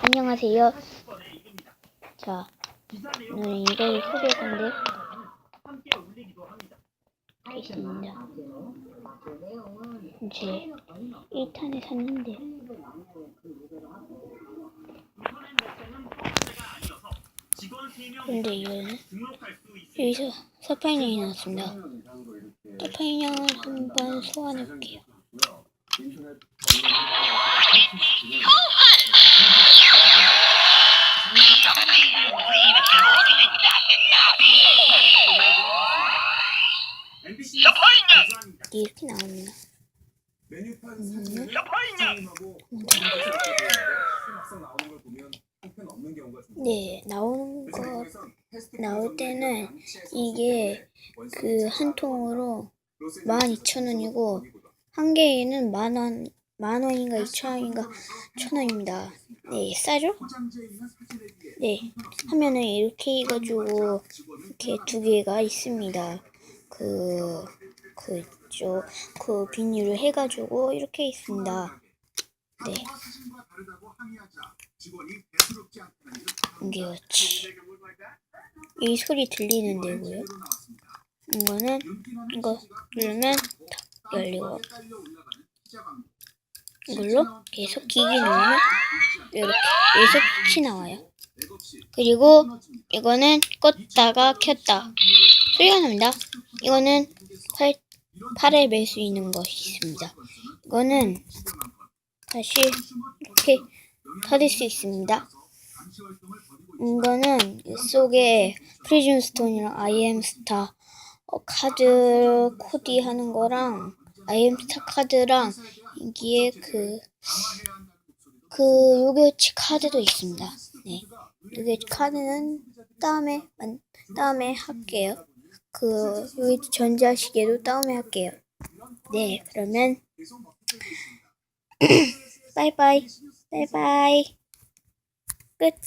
안녕하세요. 자, 오늘 이걸 소개할 건데, 있습니다. 이제 1탄에 샀는데, 근데 이거는 여기서 서파인형이 나왔습니다. 서파인형을 한번 소환해 볼게요. 이렇게 나옵니다. 메뉴판 음. 사진을 사용하고 막상 나오는 걸 보면 형편없는 경우가 좀 네, 나오는 거 나올 때는 이게 그 한 통으로 12,000원이고 한 개에는 만 원, 만 원인가 이천 원인가 천 원입니다. 네, 싸죠? 네, 화면을 이렇게 해가지고 이렇게 두 개가 있습니다. 그, 그, 쪽, 그 비닐을 해가지고 이렇게 있습니다. 네, 영화 사진과 다르다고 항의하자 직원이 대수롭지 않다는 일을 이게 그렇지. 이 소리. 제대로 나왔습니다. 이거는 이거 누르면 딱 열리고. 이걸로 계속 기기 누르면 이렇게 계속 빛이 나와요. 그리고. 이거는 껐다가 켰다 소리가 납니다. 이거는 팔, 팔에 멜 수 있는 것이 있습니다. 이거는 다시 이렇게 닫을 수 있습니다. 이거는 이 속에 프리즘 스톤이랑 아이엠 스타 어, 카드 코디 하는 거랑 아이엠 스타 카드랑 여기에 그, 그 요게치 카드도 있습니다. 네. 요게치 카드는 다음에, 만- 다음에 할게요. 그, 여기 전자시계도 다음에 할게요. 네, 그러면, 바이바이. 바이바이. 끝.